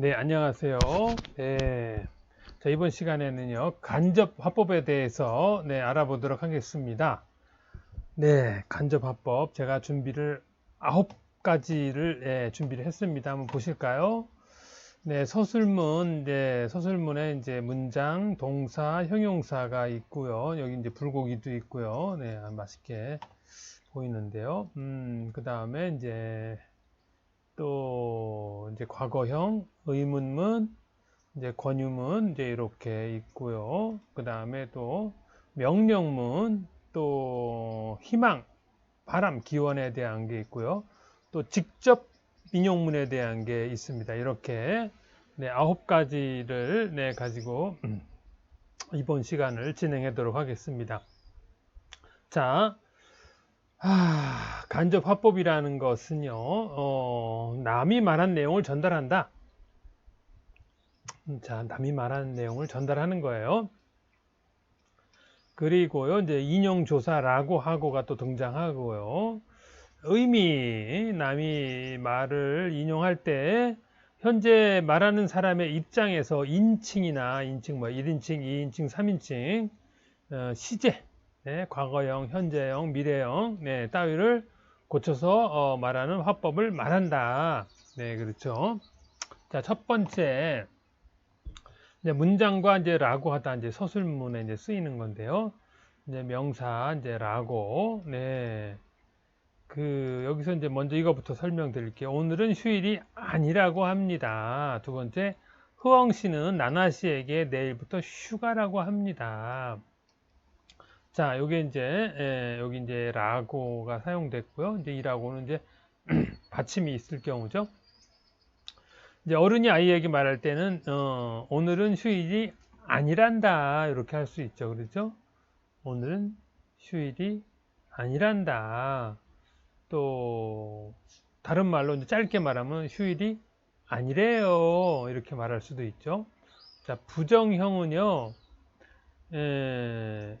네, 안녕하세요. 네. 자, 이번 시간에는요, 간접 화법에 대해서 네, 알아보도록 하겠습니다. 네, 간접 화법. 제가 준비를 아홉 가지를 예, 준비를 했습니다. 한번 보실까요? 네, 서술문, 네, 서술문에 이제 문장, 동사, 형용사가 있고요. 여기 이제 불고기도 있고요. 네, 맛있게 보이는데요. 음, 그 다음에 이제 또 이제 과거형, 의문문, 이제 권유문 이제 이렇게 있고요. 그 다음에 또 명령문, 또 희망, 바람, 기원에 대한 게 있고요. 또 직접 인용문에 대한 게 있습니다. 이렇게 네, 아홉 가지를 네, 가지고 이번 시간을 진행하도록 하겠습니다. 자, 아, 간접 화법이라는 것은요, 어, 남이 말한 내용을 전달한다. 자, 남이 말하는 내용을 전달하는 거예요. 그리고요, 이제 인용조사라고 하고가 또 등장하고요. 의미, 남이 말을 인용할 때 현재 말하는 사람의 입장에서 인칭이나 인칭 뭐 1인칭, 2인칭, 3인칭, 어, 시제, 네, 과거형, 현재형, 미래형, 네, 따위를 고쳐서 어, 말하는 화법을 말한다. 네, 그렇죠. 자, 첫 번째 이제 문장과 이제 라고 하다 이제 서술문에 이제 쓰이는 건데요. 이제 명사 이제 라고 네. 그 여기서 이제 먼저 이거부터 설명드릴게요. 오늘은 휴일이 아니라고 합니다. 두 번째 흐엉 씨는 나나 씨에게 내일부터 휴가라고 합니다. 자, 요게 이제 예, 여기 이제 라고가 사용됐고요. 이제 이 라고는 이제 받침이 있을 경우죠. 이제 어른이 아이에게 말할 때는 어, 오늘은 휴일이 아니란다 이렇게 할 수 있죠. 그렇죠? 오늘은 휴일이 아니란다. 또 다른 말로 이제 짧게 말하면 휴일이 아니래요 이렇게 말할 수도 있죠. 자 부정형은요. 에,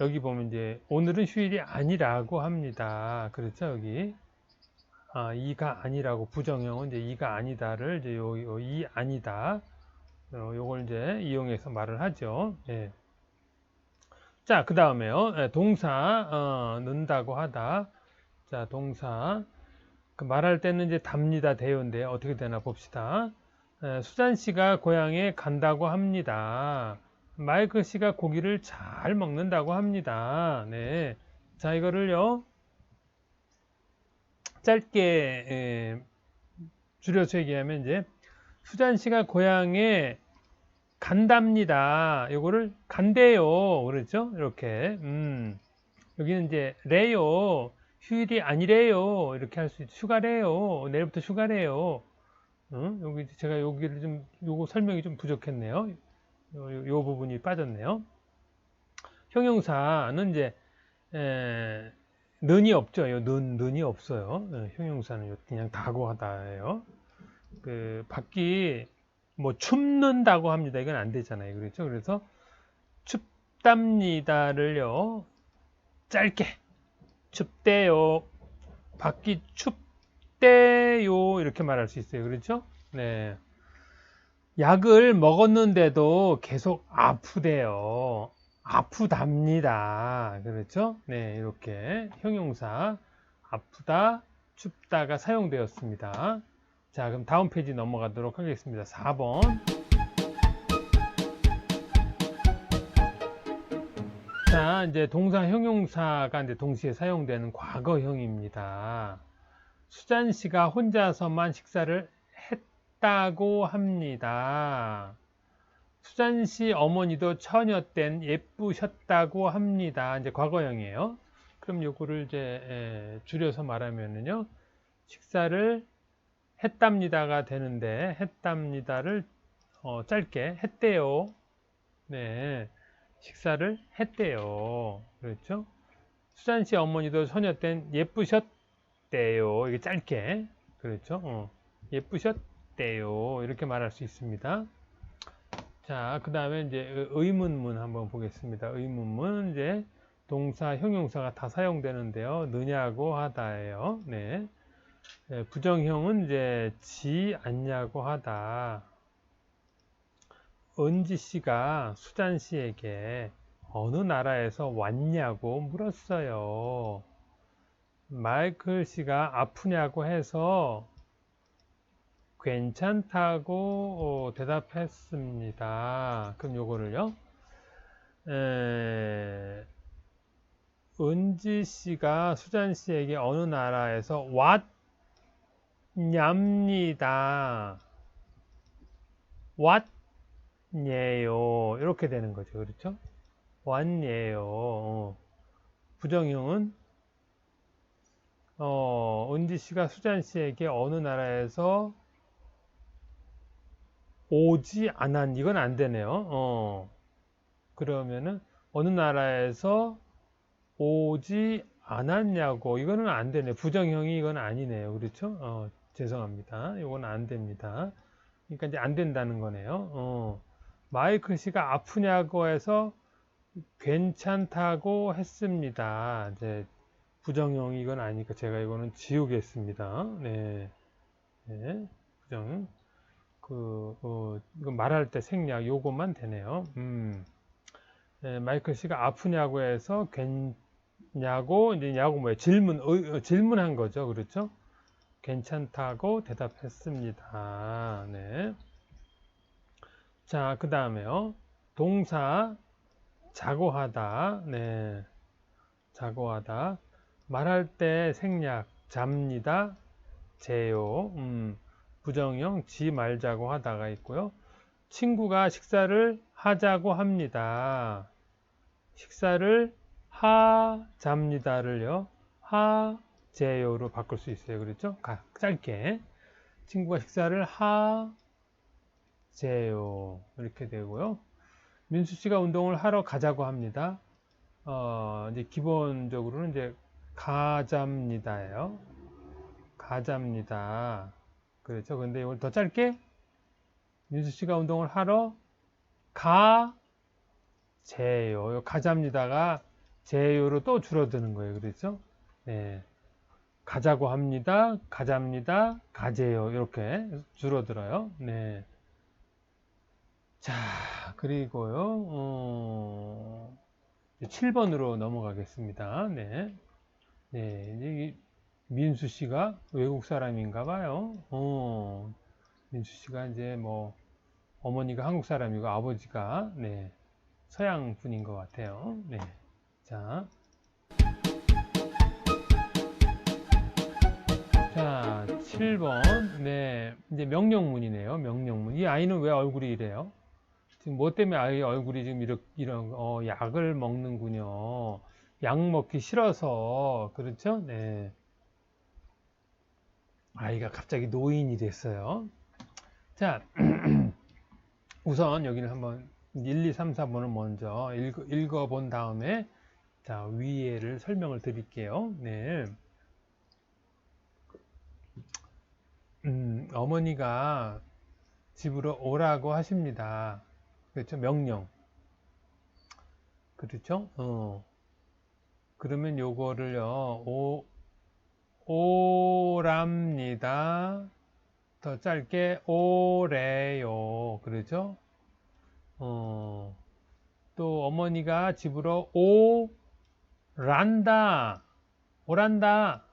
여기 보면 이제 오늘은 휴일이 아니라고 합니다. 그렇죠 여기 아, 이가 아니라고 부정형은 이제 이가 아니다를 이제 요, 요, 이 아니다 어, 요걸 이제 이용해서 말을 하죠. 예. 자, 그 다음에요. 예, 동사, 어, 는다고 하다. 자, 동사. 그 말할 때는 이제 답니다, 대요인데 어떻게 되나 봅시다. 에, 수잔 씨가 고향에 간다고 합니다. 마이클 씨가 고기를 잘 먹는다고 합니다. 네. 자, 이거를요. 짧게 에, 줄여서 얘기하면 이제 수잔 씨가 고향에 간답니다. 이거를 간대요. 그렇죠? 이렇게. 음. 여기는 이제 레요. 휴일이 아니래요. 이렇게 할 수 있죠. 휴가래요. 내일부터 휴가래요. 응? 여기 제가 여기를 좀 요거 설명이 좀 부족했네요. 요, 요 부분이 빠졌네요. 형용사는 이제 에, 는이 없죠. 요 는, 는이 없어요. 에, 형용사는 그냥 다고하다예요. 그 밖이 뭐 춥는다고 합니다. 이건 안 되잖아요. 그렇죠? 그래서 춥답니다를요. 짧게 춥대요. 밖이 춥대요. 이렇게 말할 수 있어요. 그렇죠? 네. 약을 먹었는데도 계속 아프대요. 아프답니다. 그렇죠? 네, 이렇게 형용사 아프다, 춥다가 사용되었습니다. 자, 그럼 다음 페이지 넘어가도록 하겠습니다. 4번. 자, 이제 동사 형용사가 이제 동시에 사용되는 과거형입니다. 수잔 씨가 혼자서만 식사를 했다고 합니다. 수잔 씨 어머니도 처녀 땐 예쁘셨다고 합니다. 이제 과거형이에요. 그럼 요거를 이제 줄여서 말하면은요. 식사를 했답니다가 되는데 했답니다를 어, 짧게 했대요. 네. 식사를 했대요. 그렇죠? 수잔 씨 어머니도 소녀 땐 예쁘셨대요. 이게 짧게. 그렇죠? 어. 예쁘셨 대요. 이렇게 말할 수 있습니다. 자, 그 다음에 이제 의문문 한번 보겠습니다. 의문문 이제 동사, 형용사가 다 사용되는데요. 느냐고 하다예요. 네. 네 부정형은 이제 지 않냐고 하다. 은지 씨가 수잔 씨에게 어느 나라에서 왔냐고 물었어요. 마이클 씨가 아프냐고 해서 괜찮다고 어, 대답했습니다. 그럼 요거를요. 에, 은지 씨가 수잔 씨에게 어느 나라에서 왔냐입니다. 왔예요. 이렇게 되는 거죠. 그렇죠? 왔예요. 어. 부정형은 어, 은지 씨가 수잔 씨에게 어느 나라에서 오지 않았 이건 안 되네요. 어. 그러면은 어느 나라에서 오지 않았냐고 이거는 안 되네. 부정형이 이건 아니네요. 그렇죠? 어, 죄송합니다. 이건 안 됩니다. 그러니까 이제 안 된다는 거네요. 어. 마이클 씨가 아프냐고 해서 괜찮다고 했습니다. 이제 부정형 이건 아니니까 제가 이거는 지우겠습니다. 네. 네. 부정. 그, 어, 말할 때 생략 요것만 되네요. 음. 네, 마이클 씨가 아프냐고 해서 괜냐고 이제 야고 뭐예요? 질문 어, 질문한 거죠. 그렇죠? 괜찮다고 대답했습니다. 네. 자, 그 다음에요. 동사 자고 하다. 네. 자고 하다. 말할 때 생략 잡니다. 제요. 음. 부정형 지 말자고 하다가 있고요. 친구가 식사를 하자고 합니다. 식사를 하잡니다를요. 하재요로 바꿀 수 있어요. 그렇죠? 짧게. 친구가 식사를 하재요. 이렇게 되고요. 민수 씨가 운동을 하러 가자고 합니다. 어, 이제 기본적으로는 이제 가잡니다예요. 가잡니다. 그렇죠. 근데 이걸 더 짧게 민수 씨가 운동을 하러 가재요. 가잡니다가 재요로 또 줄어드는 거예요. 그렇죠? 네. 가자고 합니다. 가잡니다. 가재요. 이렇게 줄어들어요. 네. 자, 그리고요. 어, 7번으로 넘어가겠습니다. 네. 네. 민수 씨가 외국 사람인가 봐요. 어, 민수 씨가 이제 뭐 어머니가 한국 사람이고 아버지가 네, 서양 분인 것 같아요. 네. 자. 자, 7번. 네. 이제 명령문이네요. 명령문. 이 아이는 왜 얼굴이 이래요? 지금 뭐 때문에 아이 얼굴이 지금 이렇게, 이런, 어, 약을 먹는군요. 약 먹기 싫어서. 그렇죠? 네. 아이가 갑자기 노인이 됐어요. 자, 우선 여기는 한번 1, 2, 3, 4번을 먼저 읽어, 읽어 본 다음에 자, 위에를 설명을 드릴게요. 네. 음, 어머니가 집으로 오라고 하십니다. 그렇죠? 명령. 그렇죠? 어. 그러면 요거를요, 오, 오랍니다. 더 짧게 오래요. 그러죠? 어, 또 어머니가 집으로 오란다. 오란다.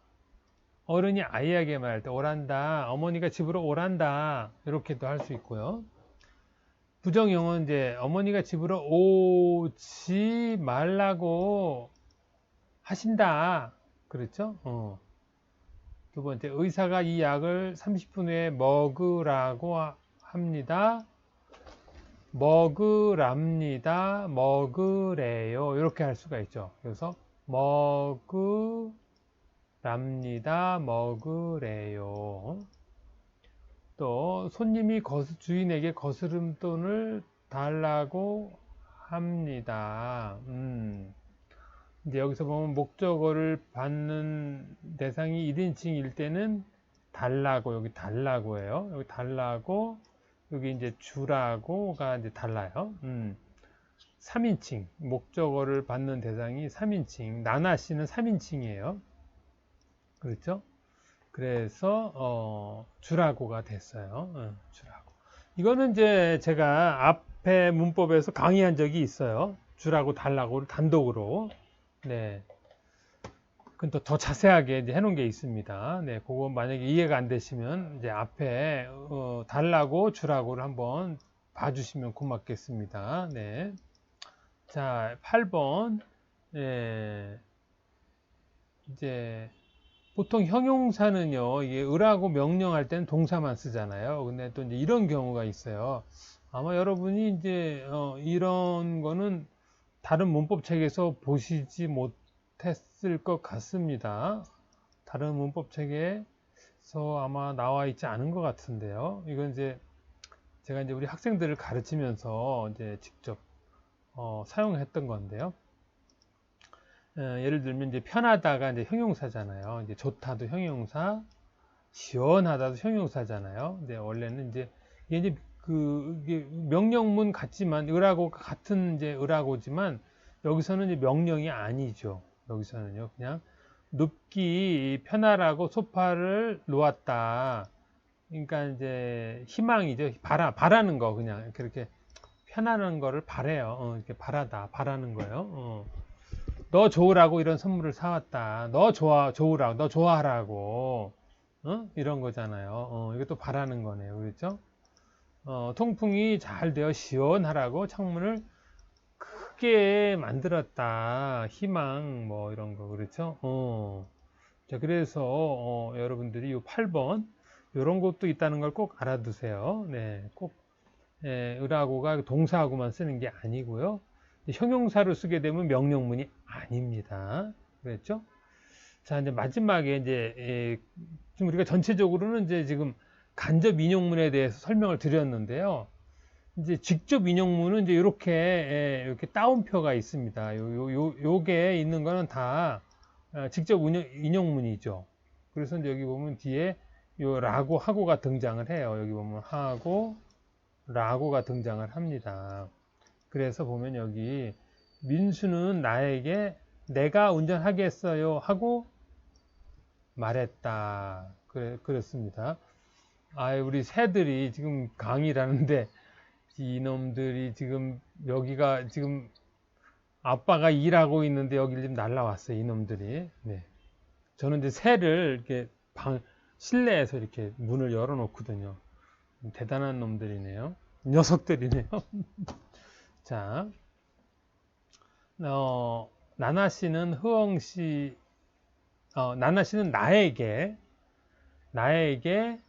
어른이 아이에게 말할 때 오란다. 어머니가 집으로 오란다. 이렇게도 할 수 있고요. 부정형은 이제 어머니가 집으로 오지 말라고 하신다. 그렇죠? 어. 두 번째, 의사가 이 약을 30분 후에 먹으라고 합니다. 먹으랍니다. 먹으래요. 이렇게 할 수가 있죠. 그래서 먹으랍니다. 먹으래요. 또 손님이 거스, 주인에게 거스름돈을 달라고 합니다. 음. 이제 여기서 보면 목적어를 받는 대상이 1인칭일 때는 달라고 여기 달라고예요. 여기 달라고 여기 이제 주라고가 이제 달라요. 음. 3인칭 목적어를 받는 대상이 3인칭 나나 씨는 3인칭이에요. 그렇죠? 그래서 어, 주라고가 됐어요. 어, 주라고. 이거는 이제 제가 앞 앞에 문법에서 강의한 적이 있어요. 주라고 달라고 단독으로. 네. 그건 또 더 자세하게 이제 해놓은 게 있습니다. 네, 그거 만약에 이해가 안 되시면 이제 앞에 어, 달라고 주라고를 한번 봐주시면 고맙겠습니다. 네. 자, 8번. 예. 이제 보통 형용사는요, 이게 의라고 명령할 때는 동사만 쓰잖아요. 근데 또 이제 이런 경우가 있어요. 아마 여러분이 이제 어, 이런 거는 다른 문법 책에서 보시지 못했을 것 같습니다. 다른 문법 책에서 아마 나와 있지 않은 것 같은데요. 이건 이제 제가 이제 우리 학생들을 가르치면서 이제 직접 어, 사용했던 건데요. 어, 예를 들면 이제 편하다가 이제 형용사잖아요. 이제 좋다도 형용사, 시원하다도 형용사잖아요. 근데 원래는 이제 이게 이제 그 이게 명령문 같지만 의라고 같은 이제 의라고지만 여기서는 이제 명령이 아니죠. 여기서는요. 그냥 눕기 편하라고 소파를 놓았다. 그러니까 이제 희망이죠. 바라 바라는 거 그냥 그렇게 편안한 거를 바래요. 어, 이렇게 바라다 바라는 거예요. 어. 너 좋으라고 이런 선물을 사왔다. 너 좋아 좋으라고 너 좋아하라고 어? 이런 거잖아요. 어, 이것도 바라는 거네요. 그렇죠? 어, 통풍이 잘 되어 시원하라고 창문을 크게 만들었다. 희망 뭐 이런 거 그렇죠? 어. 자 그래서 어, 여러분들이 이 8번 이런 것도 있다는 걸 꼭 알아두세요. 네, 꼭 예, 의라고가 동사하고만 쓰는 게 아니고요. 형용사로 쓰게 되면 명령문이 아닙니다. 그랬죠? 자, 이제 마지막에 이제 예, 지금 우리가 전체적으로는 이제 지금 간접 인용문에 대해서 설명을 드렸는데요. 이제 직접 인용문은 이제 이렇게 예, 이렇게 따옴표가 있습니다. 요, 요, 요, 요게 있는 거는 다 어, 직접 인용, 인용 문이죠. 그래서 여기 보면 뒤에 요 라고 하고가 등장을 해요. 여기 보면 하고 라고가 등장을 합니다. 그래서 보면 여기 민수는 나에게 내가 운전하겠어요 하고 말했다. 그래, 그렇습니다. 아, 우리 새들이 지금 강의라는데 이놈들이 지금 여기가 지금 아빠가 일하고 있는데 여기를 지금 날라왔어요. 이놈들이. 네. 저는 이제 새를 이렇게 방, 실내에서 이렇게 문을 열어 놓거든요. 대단한 놈들이네요. 녀석들이네요. 자, 어, 나나 씨는 흐엉 씨, 어, 나나 씨는 나에게, 나에게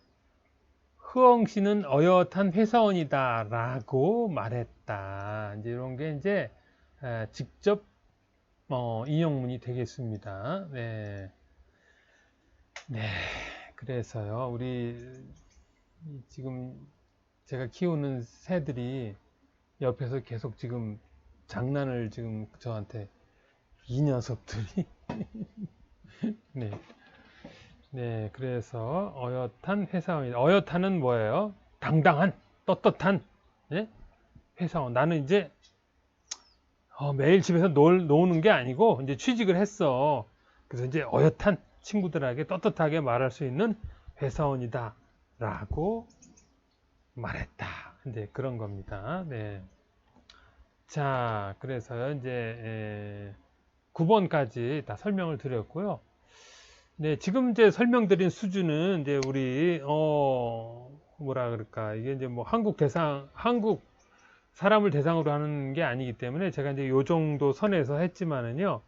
흐엉 씨는 어엿한 회사원이다 라고 말했다. 이제 이런 게 이제 에, 직접 어, 인용문이 되겠습니다. 네. 네. 그래서요, 우리 지금 제가 키우는 새들이 옆에서 계속 지금 장난을 지금 저한테 이 녀석들이 네. 네, 그래서 어엿한 회사원이다. 어엿한은 뭐예요? 당당한, 떳떳한 네? 회사원. 나는 이제 어, 매일 집에서 놀, 노는 게 아니고 이제 취직을 했어. 그래서 이제 어엿한 친구들에게 떳떳하게 말할 수 있는 회사원이다. 라고 말했다. 이제 그런 겁니다. 네. 자, 그래서요, 이제, 에, 9번까지 다 설명을 드렸고요. 네, 지금 이제 설명드린 수준은 이제 우리, 어, 뭐라 그럴까. 이게 이제 뭐 한국 대상, 한국 사람을 대상으로 하는 게 아니기 때문에 제가 이제 요 정도 선에서 했지만은요,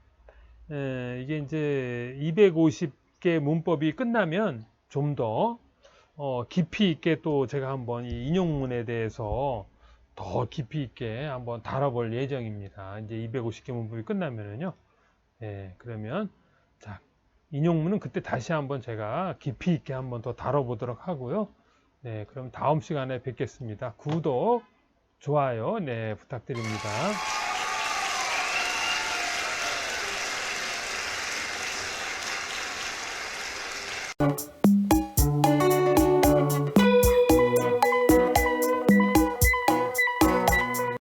에, 이게 이제 250개 문법이 끝나면 좀 더, 어, 깊이 있게 또 제가 한번 이 인용문에 대해서 더 깊이 있게 한번 다뤄볼 예정입니다. 이제 250개 문법이 끝나면은요. 예, 그러면 자, 인용문은 그때 다시 한번 제가 깊이 있게 한번 더 다뤄보도록 하고요. 네, 그럼 다음 시간에 뵙겠습니다. 구독, 좋아요, 네, 부탁드립니다. you